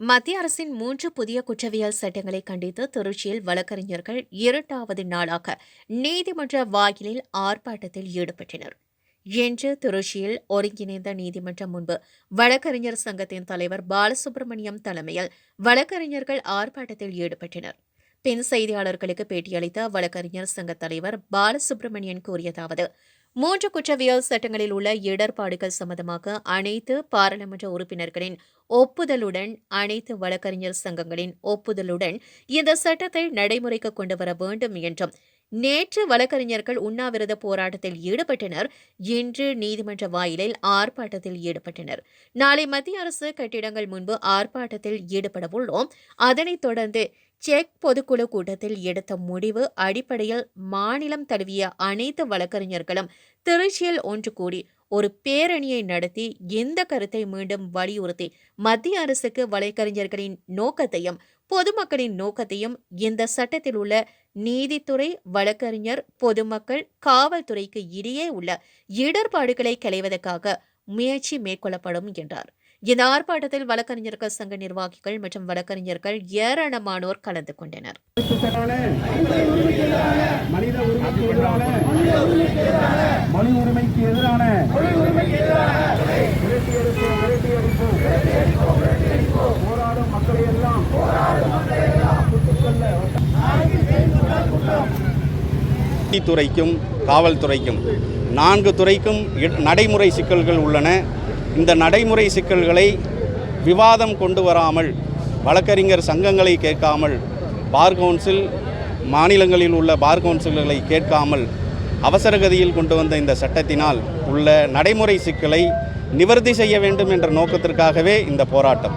மத்திய அரசின் மூன்று புதிய குற்றவியல் சட்டங்களை கண்டித்து திருச்சியில் வழக்கறிஞர்கள் இரண்டாவது நாளாக நீதிமன்ற வாயிலில் ஆர்ப்பாட்டத்தில் ஈடுபட்டனர். இன்று திருச்சியில் ஒருங்கிணைந்த நீதிமன்றம் முன்பு வழக்கறிஞர் சங்கத்தின் தலைவர் பாலசுப்ரமணியம் தலைமையில் வழக்கறிஞர்கள் ஆர்ப்பாட்டத்தில் ஈடுபட்டனர். பின் செய்தியாளர்களுக்கு பேட்டியளித்த வழக்கறிஞர் சங்க தலைவர் பாலசுப்ரமணியன் கூறியதாவது மூன்று குற்றவியல் சட்டங்களில் உள்ள இடர்பாடுகள் சம்பந்தமாக அனைத்து பாராளுமன்ற உறுப்பினர்களின் ஒப்புதலுடன் அனைத்து வழக்கறிஞர் சங்கங்களின் ஒப்புதலுடன் இந்த சட்டத்தை நடைமுறைக்கு கொண்டு வர வேண்டும் என்றும் நேற்று வழக்கறிஞர்கள் உண்ணாவிரத போராட்டத்தில் ஈடுபட்டனர். இன்று நீதிமன்ற வாயிலில் ஆர்ப்பாட்டத்தில் ஈடுபட்டனர். நாளை மத்திய அரசு கட்டிடங்கள் முன்பு ஆர்ப்பாட்டத்தில் ஈடுபட உள்ளோம். அதனைத் தொடர்ந்து செக் பொதுக்குழு கூட்டத்தில் எடுத்த முடிவு அடிப்படையில் மாநிலம் தழுவிய அனைத்து வழக்கறிஞர்களும் திருச்சியில் ஒன்று கூடி ஒரு பேரணியை நடத்தி எந்த கருத்தை மீண்டும் வலியுறுத்தி மத்திய அரசுக்கு வழக்கறிஞர்களின் நோக்கத்தையும் பொதுமக்களின் நோக்கத்தையும் இந்த சட்டத்தில் உள்ள நீதித்துறை வழக்கறிஞர் பொதுமக்கள் காவல்துறைக்கு இடையே உள்ள இடர்பாடுகளை களைவதற்காக முயற்சி மேற்கொள்ளப்படும் என்றார். இந்த ஆர்ப்பாட்டத்தில் வழக்கறிஞர்கள் சங்க நிர்வாகிகள் மற்றும் வழக்கறிஞர்கள் ஏராளமானோர் கலந்து கொண்டனர். மனித உரிமைக்கு எதிரான உரிமைக்கு எதிரான துறைக்கும் காவல்துறைக்கும். நான்கு துறைக்கும் நடைமுறை சிக்கல்கள் உள்ளன. இந்த நடைமுறை சிக்கல்களை விவாதம் கொண்டு வராமல் வழக்கறிஞர் சங்கங்களை கேட்காமல் பார் கவுன்சில் மாநிலங்களில் உள்ள பார் கவுன்சில்களை கேட்காமல் அவசரகதியில் கொண்டு வந்த இந்த சட்டத்தினால் உள்ள நடைமுறை சிக்கலை நிவர்த்தி செய்ய வேண்டும் என்ற நோக்கத்திற்காகவே இந்த போராட்டம்.